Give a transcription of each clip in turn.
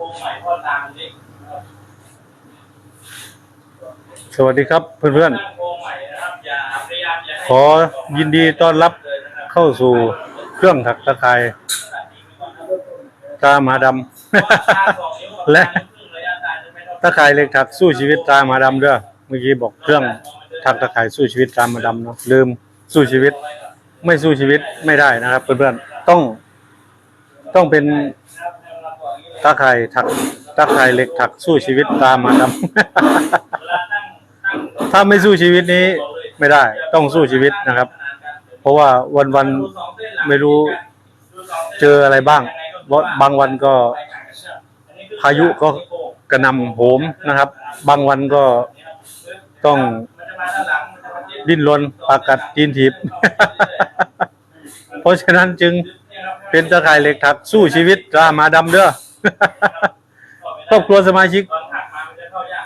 โครงใหม่เพราะตามมันเล็กสวัสดีครับเพื่อนตั้งโครงใหม่นะครับอย่าพยายามอย่าให้ๆขอยินดีต้อนรับเข้าสู่เครื่องถักตะไคร้ตาหมาดำและตะไคร้เหล็กถักสู้ชีวิตตาหมาดำเด้อเมื่อกี้บอกเครื่องถักตะไคร้สู้ชีวิตตาหมาดำเนาะลืมสู้ชีวิต ไม่สู้ชีวิตไม่ได้นะครับ เพื่อนๆต้องต้องเป็น ตะไครถักตะไครเหล็กถักสู้ชีวิตตาหมาดำ ถ้าไม่สู้ชีวิตนี้ไม่ได้ต้องสู้ชีวิตนะครับ เพราะว่าวันวันๆไม่รู้เจออะไรบ้างเพราะบางวันก็พายุก็กระนำโหมนะครับ บางวันก็ต้องดิ้นรนปากกัดจีนถีบ เพราะฉะนั้นจึงเป็นตะข่ายเหล็กถักสู้ชีวิตรามาดำเด้อ ครอบครัวสมาชิก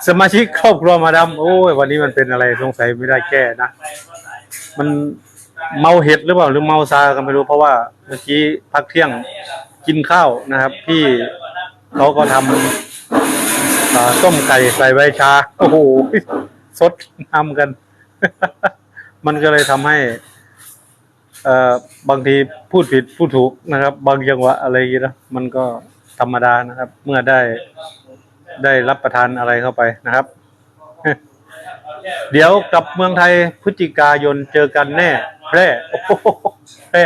สมาชิกครอบครัวมาดำโอ้ยวันนี้มันเป็นอะไรสงสัยไม่ได้แก้นะ มันเมาเห็ดหรือเปล่าหรือเมาซากันไม่รู้เพราะว่าเมื่อกี้พักเที่ยงกินข้าวนะครับ พี่เขาก็ทำต้มไก่ใส่ใบชาโอ้โหสดทำกัน มันก็เลยทำให้เออบางทีพูดผิดพูดถูกนะครับ บางจังหวะอะไรอย่างเงี้ยนะมันก็ ธรรมดานะครับ เมื่อได้ได้รับประทานอะไรเข้าไปนะครับ เดี๋ยวกลับเมืองไทยพฤศจิกายนเจอกันแน่ แพร่แพร่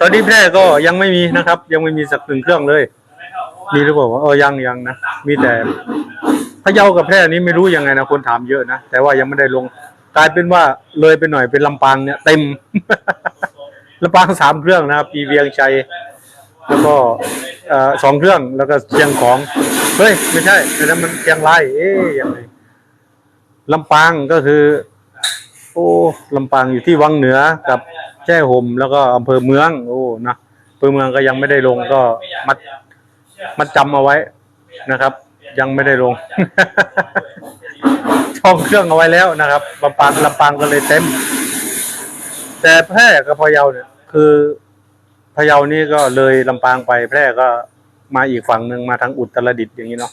ตอนนี้แพร่ก็ยังไม่มีนะครับ ยังไม่มีสักหนึ่งเครื่องเลย มีหรือเปล่าวะเออยังยังนะมีแต่พะเยากับแพร่นี้ไม่รู้ยังไงนะคนถามเยอะนะแต่ว่ายังไม่ได้ลงกลายเป็นว่าเลยไปหน่อยเป็นลำปางเนี่ยเต็มลำปางสามเครื่องนะปีเวียงชัย แล้วก็สองเครื่องแล้วก็เชียงของ เฮ้ย ไม่ใช่แต่นั้นมันเชียงรายเอ๊ยยังไงลำปางก็คือ โอ้ลำปางอยู่ที่วังเหนือกับแจ้ห่มแล้วก็อำเภอเมือง โอ้นะอำเภอเมืองก็ยังไม่ได้ลงก็มัดมัดจำเอาไว้นะครับ ยังไม่ได้ลงช่องเครื่องเอาไว้แล้วนะครับลำปางลำปางก็เลยเต็ม แต่แพร่กับพะเยาเนี่ยคือะเยานี่ก็เลยลำปางไปแพร่ก็มาอีกฝั่งหนึ่งมาทางอุตรดิตถ์อย่างนี้เนาะ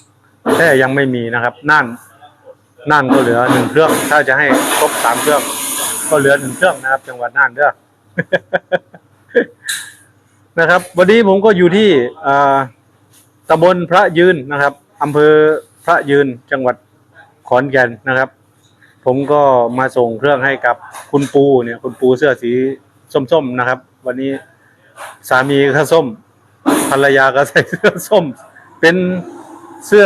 แพร่ยังไม่มีนะครับน่านน่านก็เหลือหนึ่งเครื่อง ถ้าจะให้ครบสามเครื่อง ก็เหลือหนึ่งเครื่องนะครับ จังหวัดน่านเด้อนะครับ วันนี้ผมก็อยู่ที่อ่าตำบลพระยืนนะครับอำเภอพระยืนจังหวัดขอนแก่นนะครับ ผมก็มาส่งเครื่องให้กับคุณปูเนี่ย คุณปูเสื้อสีส้มๆนะครับ วันนี้ สามีก็ส้ม ภรรยาก็ใส่เสื้อส้ม เป็นเสื้อ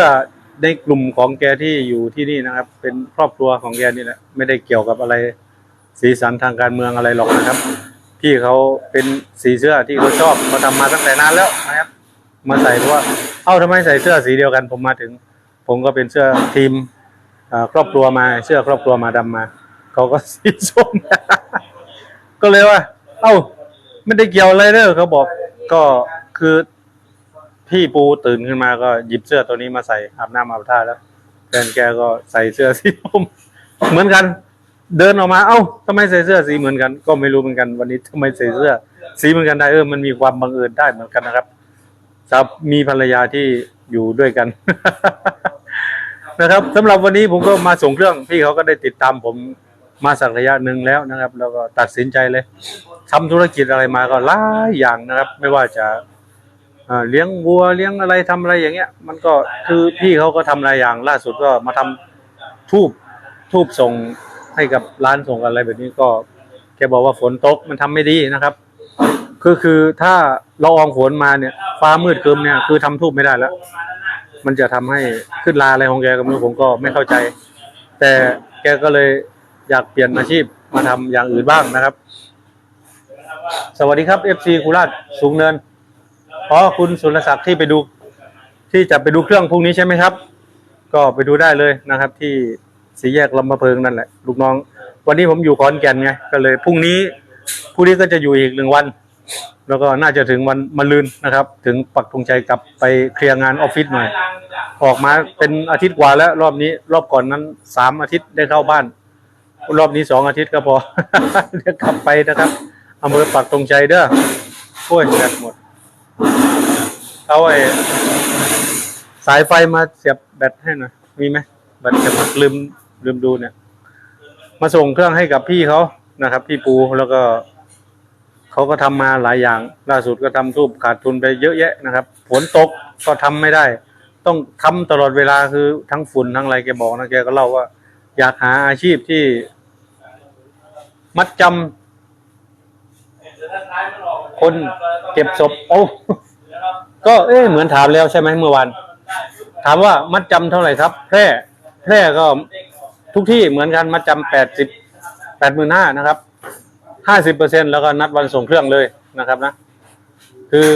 ในกลุ่มของแกที่อยู่ที่นี่นะครับ เป็นครอบครัวของแกนี่แหละไม่ได้เกี่ยวกับอะไรสีสันทางการเมืองอะไรหรอกนะครับ พี่เขาเป็นสีเสื้อที่เขาชอบเขาทำมาตั้งแต่นานแล้วนะครับ มาใส่เพราะว่าเอ้าทำไมใส่เสื้อสีเดียวกัน ผมมาถึง ผมก็เป็นเสื้อทีมครอบครัวมาเสื้อครอบครัวมาดำมาเขาก็สีส้มก็เลยว่า เอ้า ไม่ได้เกี่ยวอะไรเด้อเขาบอกก็คือพี่ปูตื่นขึ้นมาก็หยิบเสื้อตัวนี้มาใส่อาบน้ำอาบท่าแล้วแฟนแกก็ใส่เสื้อสีส้มเหมือนกัน เดินออกมา เอ้าทำไมใส่เสื้อสีเหมือนกัน ก็ไม่รู้เหมือนกัน วันนี้ทำไมใส่เสื้อ สีเหมือนกันได้เออมันมีความบังเอิญได้เหมือนกันนะครับครับมีภรรยาที่อยู่ด้วยกัน นะครับสำหรับวันนี้ผมก็มาส่งเครื่องพี่เขาก็ได้ติดตามผม มาสักระยะหนึ่งแล้วนะครับ แล้วก็ตัดสินใจเลยทำธุรกิจอะไรมาก็หลายอย่างนะครับ ไม่ว่าจะเลี้ยงวัวเลี้ยงอะไรทำอะไรอย่างเงี้ย มันก็คือพี่เขาก็ทำหลายอย่างล่าสุดก็มาทำทูบทูบส่งให้กับร้านส่งอะไรแบบนี้ก็แกบอกว่าฝนตกมันทำไม่ดีนะครับคือคือถ้าเราอองฝนมาเนี่ยฟ้ามืดครึมเนี่ยคือทำทูบไม่ได้แล้ว มันจะทำให้ขึ้นลาอะไรของแกก็ไม่รู้ผมก็ไม่เข้าใจ แต่แกก็เลย อยากเปลี่ยนอาชีพมาทำอย่างอื่นบ้างนะครับ สวัสดีครับ FC คุราชสูงเนินอ๋อคุณสุรศักดิ์ที่ไปดู ที่จะไปดูเครื่องพรุ่งนี้ใช่ไหมครับ ก็ไปดูได้เลยนะครับ ที่สีแยกลำมะเพิงนั่นแหละ ลูกน้อง วันนี้ผมอยู่ขอนแก่นไงก็เลยพรุ่งนี้พรุ่งนี้ก็จะอยู่อีกหนึ่งวัน แล้วก็น่าจะถึงวันมะรืนนะครับ ถึงปักธงชัยกลับไปเคลียร์งานออฟฟิศหน่อยออกมาเป็นอาทิตย์กว่าแล้วรอบนี้ รอบก่อนนั้นสามอาทิตย์ได้เข้าบ้าน รอบนี้สองอาทิตย์ก็พอ เดี๋ยวกลับไปนะครับอำเภอปักธงชัยเด้อโอ้ยแบตหมดเอาไอ้สายไฟมาเสียบแบตให้หน่อยมีไหมแบตจะหมดลืมลืมดูเนี่ย มาส่งเครื่องให้กับพี่เขานะครับ พี่ปูแล้วก็เขาก็ทำมาหลายอย่าง ล่าสุดก็ทำทูบขาดทุนไปเยอะแยะนะครับฝนตกก็ทำไม่ได้ ต้องทำตลอดเวลาคือทั้งฝุ่นทั้งอะไรแกบอกนะแกก็เล่าว่า อยากหาอาชีพที่ มัดจำคนเก็บศพโอ้ก็เอ๊ะเหมือนถามแล้วใช่ไหมเมื่อวานถามว่ามัดจำเท่าไหร่ครับ แพร่ แพร่ก็ทุกที่เหมือนกันมัดจำแปดสิบแปดหมื่นห้านะครับห้าสิบเปอร์เซ็นแล้วก็นัดวันส่งเครื่องเลยนะครับนะ คือ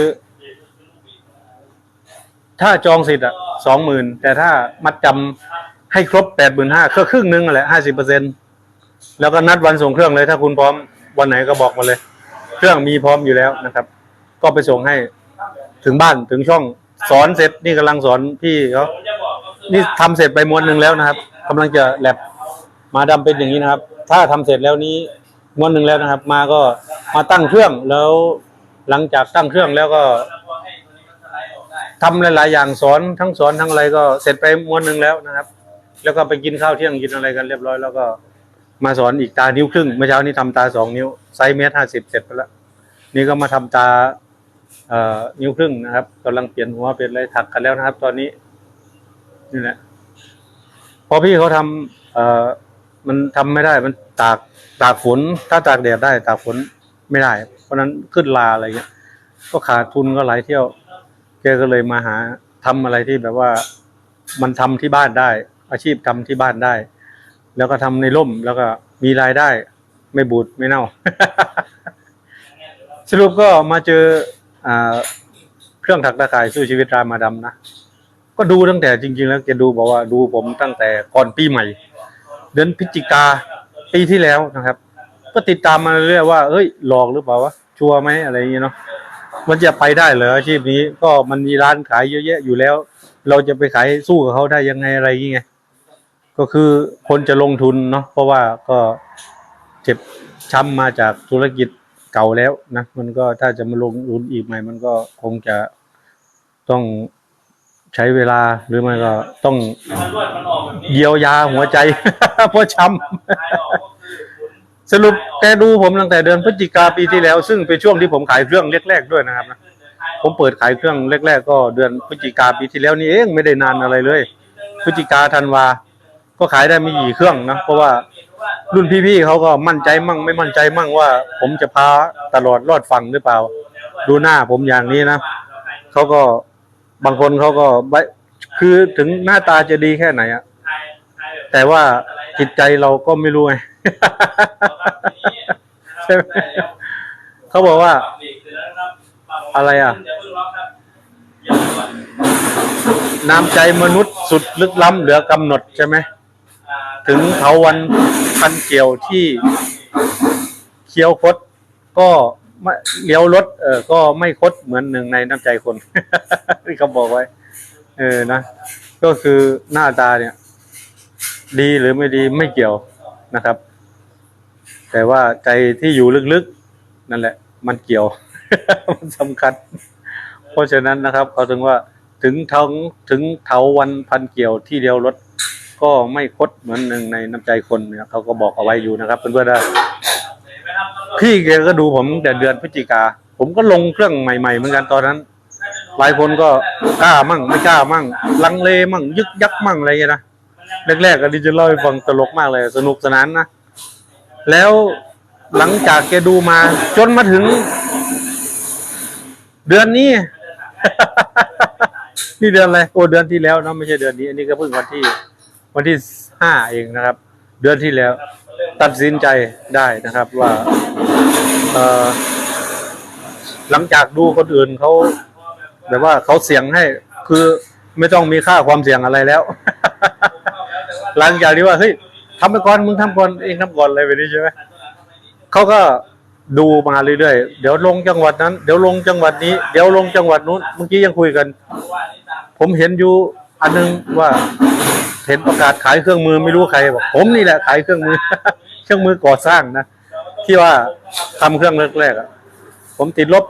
ถ้าจองสิทธิ์อะสองหมื่นแต่ถ้ามัดจำ ให้ครบแปดหมื่นห้าก็ครึ่งหนึงแหละห้าสิบเปอร์เซ็นแล้วก็นัดวันส่งเครื่องเลย ถ้าคุณพร้อมวันไหนก็บอกมาเลย เครื่องมีพร้อมอยู่แล้วนะครับ ก็ไปส่งให้ถึงบ้านถึงช่องสอนเสร็จนี่กำลังสอนพี่เขานี่ทำเสร็จไปม้วนหนึ่งแล้วนะครับกำลังจะแลบมาดำเป็นอย่างนี้นะครับ ถ้าทำเสร็จแล้วนี้ม้วนหนึ่งแล้วนะครับ มาก็มาตั้งเครื่องแล้วหลังจากตั้งเครื่องแล้วก็ทำหลาย ๆ อย่างสอนทั้งสอนทั้งอะไรก็เสร็จไปม้วนหนึ่งแล้วนะครับ แล้วก็ไปกินข้าวเที่ยงกินอะไรกันเรียบร้อยแล้วก็มาสอนอีกตานิ้วครึ่งเมื่อเช้านี้ทำตาสองนิ้วไซส์เมตรห้าสิบเสร็จไปแล้วนี่ก็มาทำตาเอ่อนิ้วครึ่งนะครับกำลังเปลี่ยนหัวเปลี่ยนอะไรถักกันแล้วนะครับ ตอนนี้นี่แหละพอพี่เขาทำเอ่อมันทำไม่ได้ มันตากตากฝน ถ้าตากแดดได้ ตากฝนไม่ได้ เพราะนั้นขึ้นลาอะไรเงี้ย ก็ขาดทุนก็หลายเที่ยว แกก็เลยมาหาทำอะไรที่แบบว่า มันทำที่บ้านได้ อาชีพทำที่บ้านได้ แล้วก็ทำในร่มแล้วก็มีรายได้ ไม่บูดไม่เน่า สรุปก็มาเจออเครื่องถักตะข่ายสู้ชีวิตรามาดำนะก็ดูตั้งแต่จริง ๆ แล้วแกดูบอกว่าดูผมตั้งแต่ก่อนปีใหม่ เดือนพฤศจิกาปีที่แล้วนะครับ ก็ติดตามมาเรื่อยว่าเฮ้ยหลอกหรือเปล่าวะชัวร์ไหมอะไรอย่างเงี้ยเนาะมันจะไปได้เหรออาชีพนี้ก็มันมีร้านขายเยอะแยะอยู่แล้ว เราจะไปขายสู้กับเขาได้ยังไงอะไรอย่างเงี้ย ก็คือคนจะลงทุนเนาะเพราะว่าก็เจ็บช้ำมาจากธุรกิจเก่าแล้วนะมันก็ถ้าจะมาลงทุนอีกใหม่ มันก็คงจะต้องใช้เวลาหรือไม่ก็ต้องเยียวยาหัวใจเพราะช้ำสรุปแกดูผมตั้งแต่เดือนพฤศจิกาปีที่แล้ว ซึ่งเป็นช่วงที่ผมขายเครื่องแรกๆด้วยนะครับนะผมเปิดขายเครื่องแรก ๆ ก็เดือนพฤศจิกาปีที่แล้วนี่เองไม่ได้นานอะไรเลย พฤศจิกาธันวา ก็ขายได้ไม่กี่เครื่องนะเพราะว่ารุ่นพี่ๆเขาก็มั่นใจมั่งไม่มั่นใจมั่งว่า ผมจะพาตลอดรอดฝั่งหรือเปล่า ดูหน้าผมอย่างนี้นะเขาก็บางคนเขาก็ไว้คือถึงหน้าตาจะดีแค่ไหนอะแต่ว่าจิตใจเราก็ไม่รู้ไงใช่ไหมเขาบอกว่า อะไรอะ น้ำใจมนุษย์สุดลึกล้ำเหลือกำหนดใช่ไหม ถึงเถาวันพันเกี่ยวที่เคี้ยวคดก็ไม่เลี้ยวรถเออก็ไม่คดเหมือนหนึ่งในน้ำใจคนที่เขาบอกไว้ เออนะก็คือหน้าตาเนี่ย ดีหรือไม่ดีไม่เกี่ยวนะครับ แต่ว่าใจที่อยู่ลึกๆ นั่นแหละ มันเกี่ยว มันสำคัญ เพราะฉะนั้นนะครับเขาถึงว่าถึงทั้งถึงเถาวันพันเกี่ยวที่เดียวรถ ก็ไม่คดเหมือนหนึ่งในน้ำใจคนเนี่ยเขาก็บอกเอาไว้อยู่นะครับเพื่อนๆนะพี่แกก็ดูผมแต่เดือนพฤศจิกา ผมก็ลงเครื่องใหม่ๆเหมือนกันตอนนั้น หลายคนก็กล้ามั่งไม่กล้ามั่ง ลังเลมั่ง ยึกยักมั่งอะไรอย่างเงี้ยนะแรกๆก็ดิจะเล่าให้ฟังตลกมากเลย สนุกสนานนะแล้วหลังจากแกดูมา จนมาถึง เดือนนี้ นี่เดือนอะไรโอ้เดือนที่แล้วนะไม่ใช่เดือนนี้ อันนี้ก็เพิ่งวันที่ วันที่ห้าเองนะครับ เดือนที่แล้ว ตัดสินใจได้นะครับว่าหลังจากดูคนอื่นเขาแบบว่าเขาเสี่ยงให้คือไม่ต้องมีค่าความเสี่ยงอะไรแล้ว หลังจากที่ว่าเฮ้ยทำไปก่อนมึงทำก่อนเองทำก่อนอะไรแบบนี้ใช่ไหมเขาก็ดูมาเรื่อยๆ เดี๋ยวลงจังหวัดนั้น เดี๋ยวลงจังหวัดนี้ เดี๋ยวลงจังหวัดนู้น เมื่อกี้ยังคุยกัน ผมเห็นอยู่อันนึงว่า เห็นประกาศขายเครื่องมือไม่รู้ใครบอกผมนี่แหละขายเครื่องมือ เครื่องมือก่อสร้างนะที่ว่าทำเครื่องแรกๆอะผมติดลบ